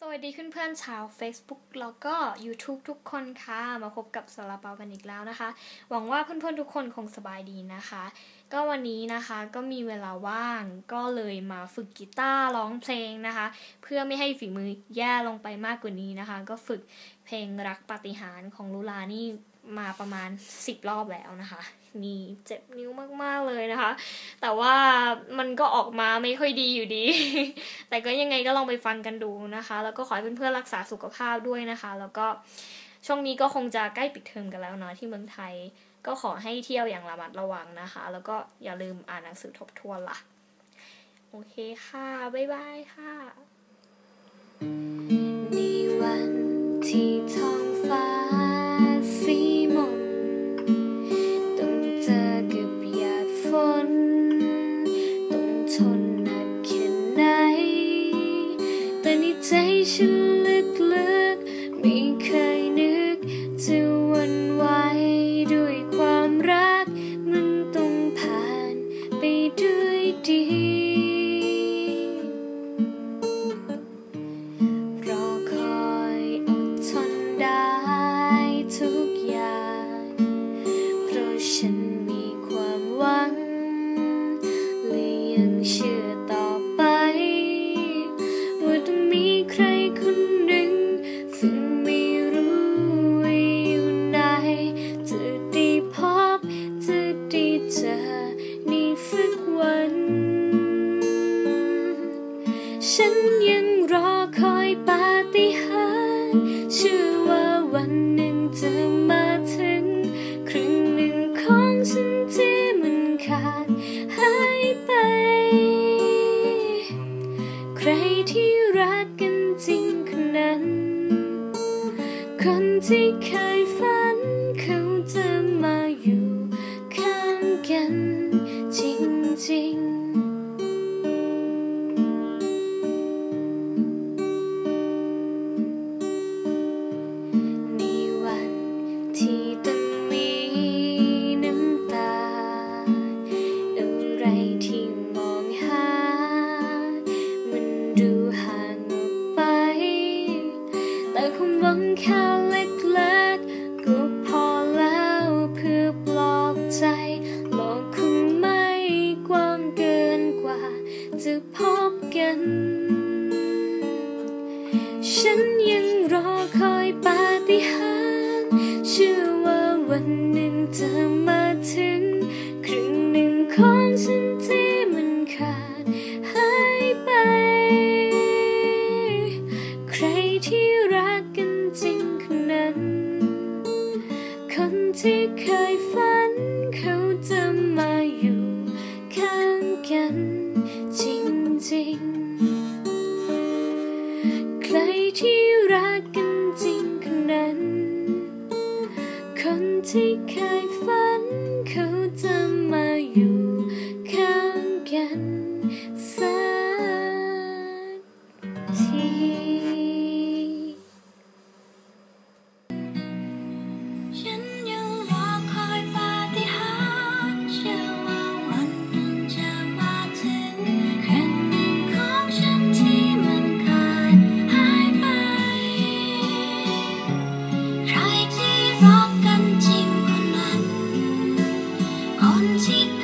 สวัสดีเพื่อนๆชาว Facebook แล้วก็ YouTube ทุกคนค่ะ มาพบกับสาราเปากันอีกแล้วนะคะ หวังว่าเพื่อนๆทุกคนคงสบายดีนะคะ ก็วันนี้นะคะก็มีเวลาว่างก็เลยมาฝึกกีตาร์ร้องเพลงนะคะ เพื่อไม่ให้ฝีมือแย่ลงไปมากกว่านี้นะคะ ก็ฝึกเพลงรักปฏิหารของลูลานี่ มาประมาณ 10 รอบแล้วนะคะ นี่เจ็บนิ้วมากๆเลยนะคะ แต่ว่ามันก็ออกมาไม่ค่อยดีอยู่ดี แต่ก็ยังไงก็ลองไปฟังกันดูนะคะ แล้วก็ขอให้เพื่อนๆรักษาสุขภาพด้วยนะคะ แล้วก็ช่วงนี้ก็คงจะใกล้ปิดเทอมกันแล้วเนาะที่เมืองไทย ก็ขอให้เที่ยวอย่างระมัดระวังนะคะ แล้วก็อย่าลืมอ่านหนังสือทบทวนล่ะ โอเคค่ะ บ๊ายบายค่ะ ใฉันยังรอคอยปาฏิหาริย์เชื่อว่าวันหนึ่งจะมาถึง ครึ่งหนึ่งของฉันที่มันขาดหายไป ใครที่รักกันจริงคนนั้น คนที่เคยฝันเขาจะมา พบกัน ฉันยังรอคอยปาฏิหาริย์เชื่อว่าวันหนึ่งจะมาถึง ครึ่งหนึ่งของฉันที่มันขาดหายไป ใครที่รักกันจริงคนนั้น คนที่เคยฝันเขาจะมา เขาจะมาอยู่ข้างกันสักที 风景。